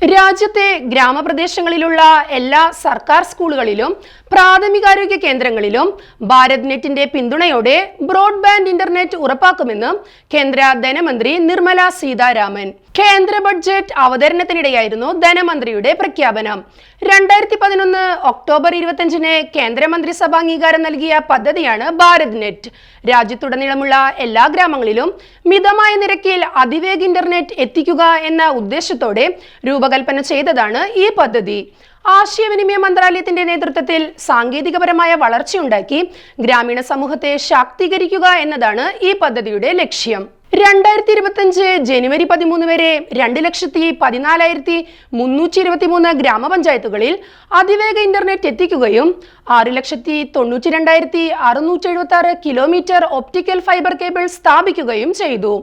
രാജ്യത്തെ ഗ്രാമപ്രദേശങ്ങളിലുള്ള എല്ലാ സർക്കാർ സ്കൂളുകളിലും പ്രാഥമികാരോഗ്യ കേന്ദ്രങ്ങളിലും ഭാരത് നെറ്റിന്റെ പിന്തുണയോടെ ബ്രോഡ്ബാൻഡ് ഇന്റർനെറ്റ് ഉറപ്പാക്കുമെന്ന് കേന്ദ്ര ധനമന്ത്രി നിർമ്മല സീതാരാമൻ. കേന്ദ്ര ബഡ്ജറ്റ് അവതരണത്തിനിടെയായിരുന്നു ധനമന്ത്രിയുടെ പ്രഖ്യാപനം. രണ്ടായിരത്തി പതിനൊന്ന് ഒക്ടോബർ ഇരുപത്തിയഞ്ചിന് കേന്ദ്രമന്ത്രിസഭ അംഗീകാരം നൽകിയ പദ്ധതിയാണ് ഭാരത് നെറ്റ്. രാജ്യത്തുടനീളമുള്ള എല്ലാ ഗ്രാമങ്ങളിലും മിതമായ നിരക്കിൽ അതിവേഗ ഇന്റർനെറ്റ് എത്തിക്കുക എന്ന ഉദ്ദേശത്തോടെ രൂപകൽപ്പന ചെയ്തതാണ് ഈ പദ്ധതി. ആശയവിനിമയ മന്ത്രാലയത്തിന്റെ നേതൃത്വത്തിൽ സാങ്കേതികപരമായ വളർച്ചയുണ്ടാക്കി ഗ്രാമീണ സമൂഹത്തെ ശാക്തീകരിക്കുക എന്നതാണ് ഈ പദ്ധതിയുടെ ലക്ഷ്യം. രണ്ടായിരത്തി ഇരുപത്തഞ്ച് ജനുവരി പതിമൂന്ന് വരെ രണ്ട് ലക്ഷത്തി പതിനാലായിരത്തി മുന്നൂറ്റി ഇരുപത്തി മൂന്ന് ഗ്രാമപഞ്ചായത്തുകളിൽ അതിവേഗ ഇന്റർനെറ്റ് എത്തിക്കുകയും ആറ് ലക്ഷത്തി തൊണ്ണൂറ്റി രണ്ടായിരത്തി അറുന്നൂറ്റി എഴുപത്തി ആറ് കിലോമീറ്റർ ഒപ്റ്റിക്കൽ ഫൈബർ കേബിൾ സ്ഥാപിക്കുകയും ചെയ്തു.